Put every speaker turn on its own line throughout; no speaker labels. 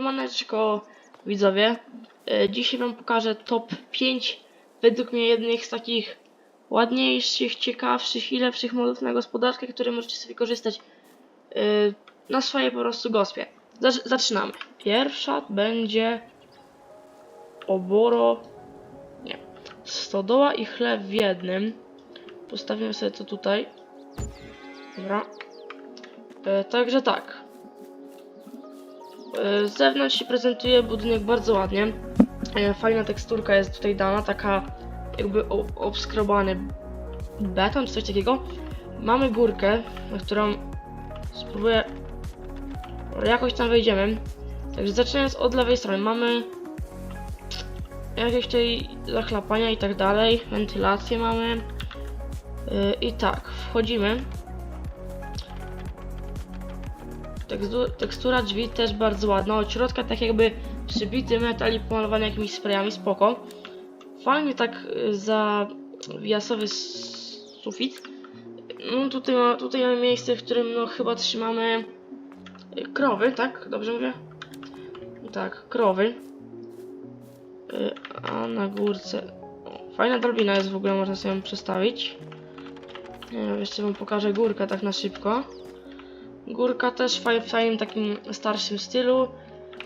Siemaneczko widzowie. E, Dzisiaj wam pokażę top 5 według mnie jednych z takich ładniejszych, ciekawszych i lepszych modów na gospodarkę, które możecie sobie korzystać e, na swojej po prostu gospie. Zacz- Zaczynamy. Pierwsza będzie oboro, nie, stodoła i chleb w jednym. Postawimy sobie to tutaj. Dobra. E, Także tak. Z zewnątrz się prezentuje budynek bardzo ładnie. E, Fajna teksturka jest tutaj dana, taka jakby obskrobany beton coś takiego. Mamy górkę, na którą spróbuję jakoś tam wejdziemy. Także zaczynając od lewej strony mamy jakieś tutaj zachlapania i tak dalej, wentylację mamy. E, I tak, wchodzimy. Tekstura drzwi też bardzo ładna. Od środka tak jakby przybity metal i pomalowany jakimiś sprayami, spoko. Fajnie tak y, zawiasowy s- sufit. No tutaj, tutaj mamy miejsce, w którym no chyba trzymamy y, krowy, tak? Dobrze mówię? Tak, krowy. Y, A na górce... Fajna drabina jest w ogóle, można sobie ją przestawić. Jeszcze wam pokażę górkę tak na szybko. Górka też w fajnym takim starszym stylu.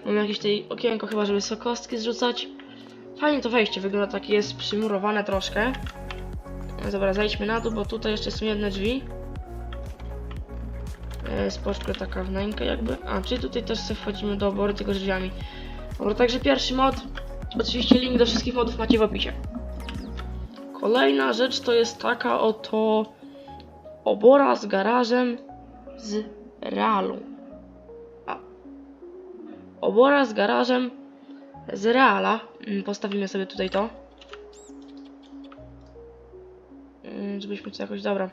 Mam jakieś tutaj okienko chyba, żeby sobie kostki zrzucać. Fajnie to wejście wygląda, takie jest przymurowane troszkę. Dobra, zejdźmy na dół, bo tutaj jeszcze są jedne drzwi. E, Spoczko taka wnęka jakby. A, czyli tutaj też sobie wchodzimy do obory tylko drzwiami. Dobra, także pierwszy mod. Oczywiście link do wszystkich modów macie w opisie. Kolejna rzecz to jest taka oto obora z garażem z realu. A. Obora z garażem z reala. Mm, Postawimy sobie tutaj to. Mm, Żebyśmy to jakoś, dobra.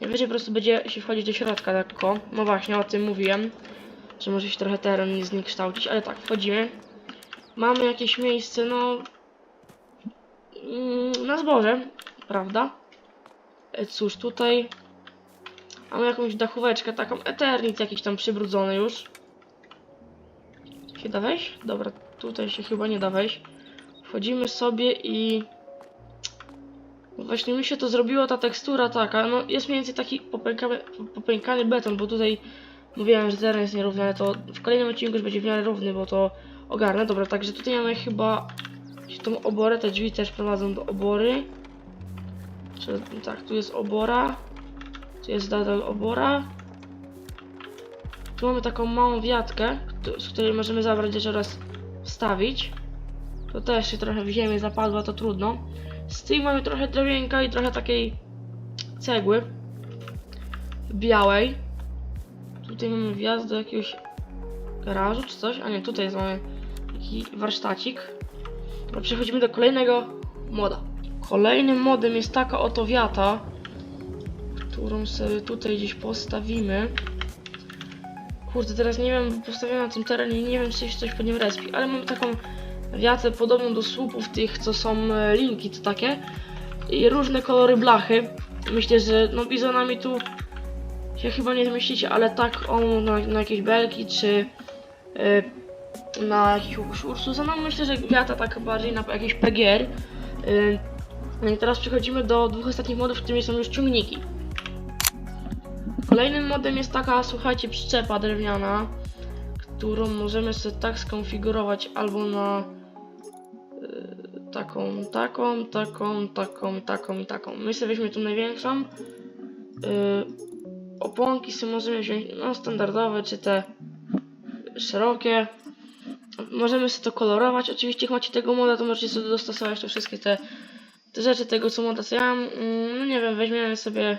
Najwyżej po prostu będzie się wchodzić do środka lekko. No właśnie, o tym mówiłem. Że może się trochę teren nie zniekształcić, ale tak, wchodzimy. Mamy jakieś miejsce, no... mm, Na zboże, prawda? E, Cóż, tutaj Mamy jakąś dachóweczkę, taką Eternit jakiś tam przybrudzony już. Się da wejść? Dobra, tutaj się chyba nie da wejść. Wchodzimy sobie i... Właśnie mi się to zrobiło, ta tekstura taka, no jest mniej więcej taki popękany, popękany beton, bo tutaj mówiłem, że teren jest nierówny, ale to w kolejnym odcinku już będzie w miarę równy, bo to ogarnę. Dobra, także tutaj mamy chyba tą oborę, te drzwi też prowadzą do obory. Czy, tak, tu jest obora. Tu jest nadal obora. Tu mamy taką małą wiatkę, z której możemy zabrać jeszcze raz wstawić. To też się trochę w ziemię zapadła, to trudno. Z tej mamy trochę drewienka i trochę takiej cegły białej. Tutaj mamy wjazd do jakiegoś garażu czy coś. A nie, tutaj jest mamy taki warsztacik. Dobra, przechodzimy do kolejnego moda. Kolejnym modem jest taka oto wiata, którą sobie tutaj gdzieś postawimy. Kurde, teraz nie wiem, postawiłem na tym terenie, nie wiem, czy coś po nim respi, ale mam taką wiatę podobną do słupów tych, co są e, linki, to takie. I różne kolory blachy. Myślę, że no bizonami tu się chyba nie zmieścicie, ale tak on na, na jakieś belki, czy e, na jakieś Ursusa, no myślę, że wiata tak bardziej na jakieś PGR. E, no i teraz przechodzimy do dwóch ostatnich modów, którymi są już ciągniki. Kolejnym modem jest taka, słuchajcie, przyczepa drewniana, którą możemy sobie tak skonfigurować albo na y, taką, taką, taką, taką, taką i taką. My sobie weźmiemy tu największą. Y, oponki sobie możemy wziąć no, standardowe, czy te szerokie. Możemy sobie to kolorować. Oczywiście, jak macie tego moda, to możecie sobie dostosować te wszystkie te, te rzeczy tego, co moda co ja. Mm, No nie wiem, weźmiemy sobie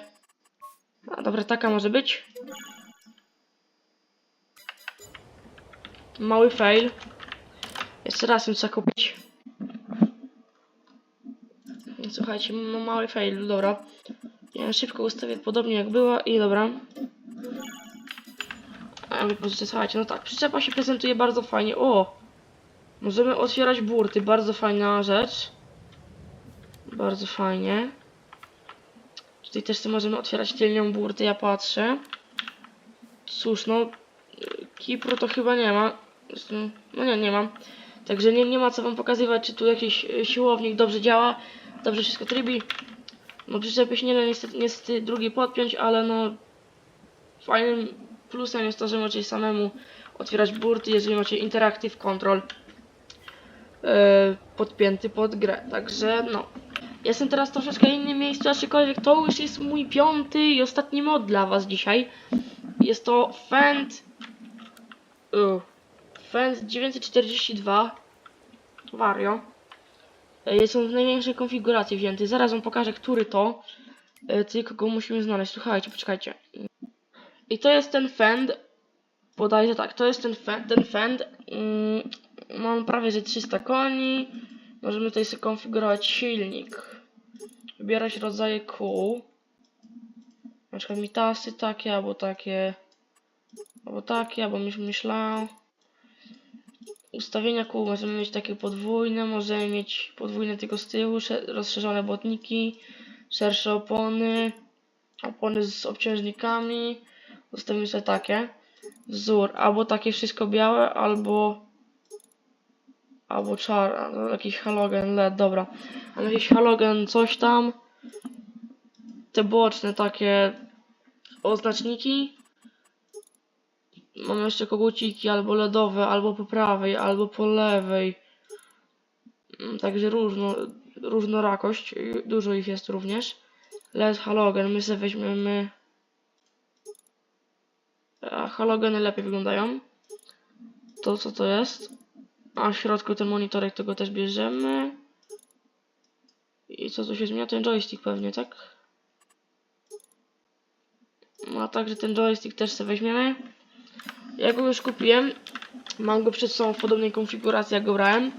a dobra, taka może być. Mały fail. Jeszcze raz ją kupić. Słuchajcie, mały fail, dobra. Ja szybko ustawię podobnie jak była i dobra. A wy pozycie, słuchajcie, no tak, przyczepa się prezentuje bardzo fajnie. O! Możemy otwierać burty, bardzo fajna rzecz. Bardzo fajnie. Tutaj też sobie możemy otwierać tylnią burtę, ja patrzę. Cóż, no... Kipru to chyba nie ma. No nie, nie mam. Także nie, nie ma co wam pokazywać, czy tu jakiś e, siłownik dobrze działa, dobrze wszystko trybi. No przyczepy się nie da niestety, niestety drugi podpiąć, ale no fajnym plusem jest to, że możecie samemu otwierać burty, jeżeli macie Interactive Control e, podpięty pod grę. Także no. Jestem teraz troszeczkę w innym miejscu, aczkolwiek to już jest mój piąty i ostatni mod dla was dzisiaj. Jest to Fend... Fend 942 Vario. E, Jest on w największej konfiguracji wzięty. Zaraz wam pokażę, który to. E, Tylko go musimy znaleźć. Słuchajcie, poczekajcie. I to jest ten Fend. Podajże tak, to jest ten Fend. Ten fend mm, mam prawie że 300 koni. Możemy tutaj sobie konfigurować silnik. Wybierać rodzaje kół. Na przykład mitasy takie, albo takie. Albo takie, albo myśl, myślę. Ustawienia kół możemy mieć takie podwójne, możemy mieć podwójne tylko z tyłu, sze- rozszerzone błotniki, szersze opony, opony z obciążnikami. Zostawimy sobie takie. Wzór, albo takie wszystko białe, albo albo czar, no, jakiś halogen LED, dobra. Mam jakiś halogen, coś tam. Te boczne takie oznaczniki. Mam jeszcze koguciki albo LEDowe, albo po prawej, albo po lewej. Mm, Także różno, różnorakość, y, dużo ich jest również. LED, halogen, my sobie weźmiemy... A halogeny lepiej wyglądają. To co to jest? A w środku ten monitorek, tego też bierzemy. I co tu się zmienia? Ten joystick pewnie, tak? No a także ten joystick też sobie weźmiemy. Ja go już kupiłem. Mam go przed sobą w podobnej konfiguracji jak go brałem.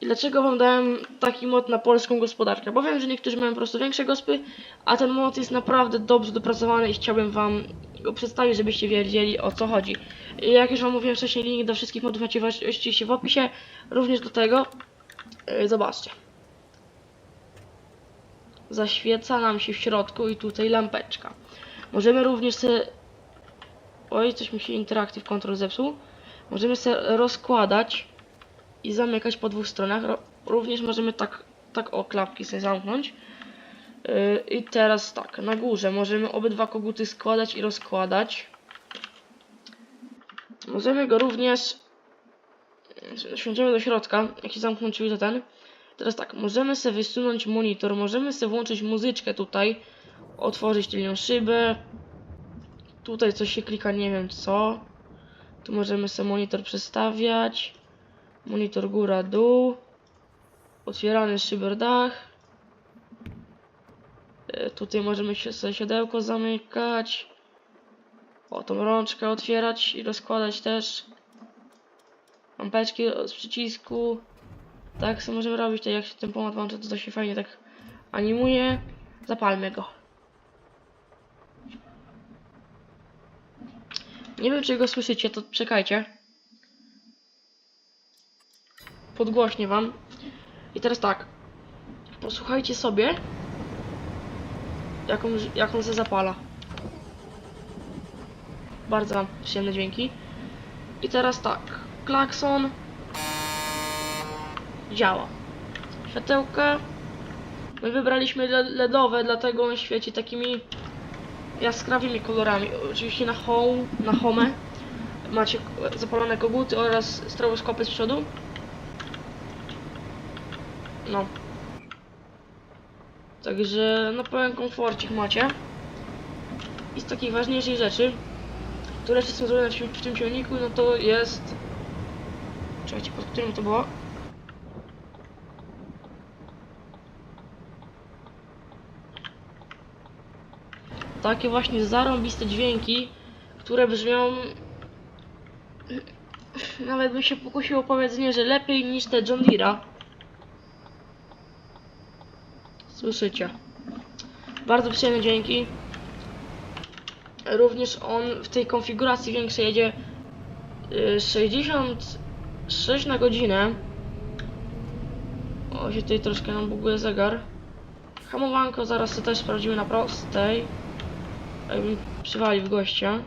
I dlaczego wam dałem taki mod na polską gospodarkę? Bo wiem, że niektórzy mają po prostu większe gospy, a ten mod jest naprawdę dobrze dopracowany i chciałbym wam go przedstawić, żebyście wiedzieli o co chodzi. Jak już wam mówiłem wcześniej, link do wszystkich modów macie oczywiście w opisie, również do tego. Yy, Zobaczcie. Zaświeca nam się w środku i tutaj lampeczka. Możemy również sobie... Oj, coś mi się Interactive Control zepsuł. Możemy sobie rozkładać i zamykać po dwóch stronach. Ro- Również możemy tak, tak o klapki sobie zamknąć. Yy, I teraz tak, na górze możemy obydwa koguty składać i rozkładać. Możemy go również wsiądziemy do środka, jak się zamknął drzwi to ten. Teraz tak, możemy sobie wysunąć monitor, możemy sobie włączyć muzyczkę tutaj, otworzyć tylną szybę. Tutaj coś się klika, nie wiem co. Tu możemy sobie monitor przestawiać. Monitor góra, dół. Otwierany szyber dach. E, Tutaj możemy się sobie siodełko zamykać. O, tą rączkę otwierać i rozkładać też. Lampeczki z przycisku. Tak, co możemy robić, to jak się ten pomad włącza, to to się fajnie tak animuje. Zapalmy go. Nie wiem, czy go słyszycie, to czekajcie. Podgłośnie wam. I teraz tak. Posłuchajcie sobie, jaką, jaką się zapala. Bardzo przyjemne dźwięki. I teraz tak. Klakson. Działa. Światełka. My wybraliśmy le- LEDowe, dlatego on świeci takimi jaskrawymi kolorami. Oczywiście na home, na home macie zapalone koguty oraz stroboskopy z przodu. No. Także no pełen komforcik macie. I z takich ważniejszych rzeczy, które jeszcze są zrobione w, w tym silniku, no to jest... Czekajcie, pod którym to było? Takie właśnie zarąbiste dźwięki, które brzmią... Nawet bym się pokusił o powiedzenie, że lepiej niż te John Deere'a. Słyszycie. Bardzo przyjemne dźwięki. Również on w tej konfiguracji większej jedzie y, 66 na godzinę. O, się tutaj troszkę nam buguje zegar. Hamowanko zaraz sobie też sprawdzimy na prostej. Jakbym przywalił gościa.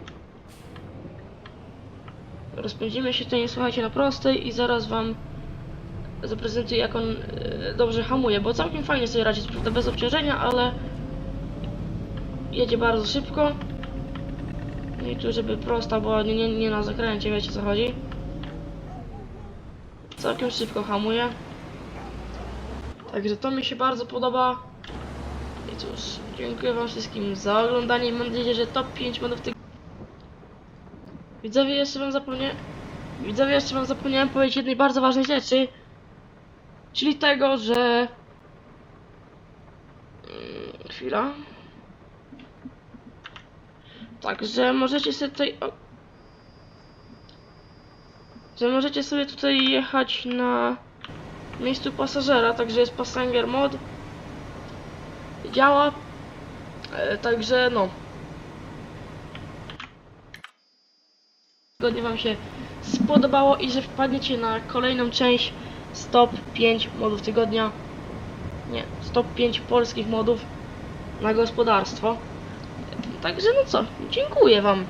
rozpędzimy się tutaj, słuchajcie, na prostej i zaraz wam zaprezentuję, jak on e, dobrze hamuje, bo całkiem fajnie sobie radzi, prawda bez obciążenia, ale jedzie bardzo szybko. No i tu, żeby prosta była, nie, nie, nie na zakręcie, wiecie co chodzi. Całkiem szybko hamuje. Także to mi się bardzo podoba. I cóż, dziękuję wam wszystkim za oglądanie mam nadzieję, że top 5 modów tych... Widzowie, jeszcze wam zapomniałem... Widzowie, jeszcze wam zapomniałem powiedzieć jednej bardzo ważnej rzeczy. Czyli tego, że... Mm, Chwila. Także możecie sobie tutaj... Że możecie sobie tutaj jechać na miejscu pasażera, także jest passenger mod. Działa. E, także no. Tygodnie wam się spodobało i że wpadniecie na kolejną część Stop 5 modów tygodnia. Nie, Stop 5 polskich modów na gospodarstwo. Także no co, dziękuję wam.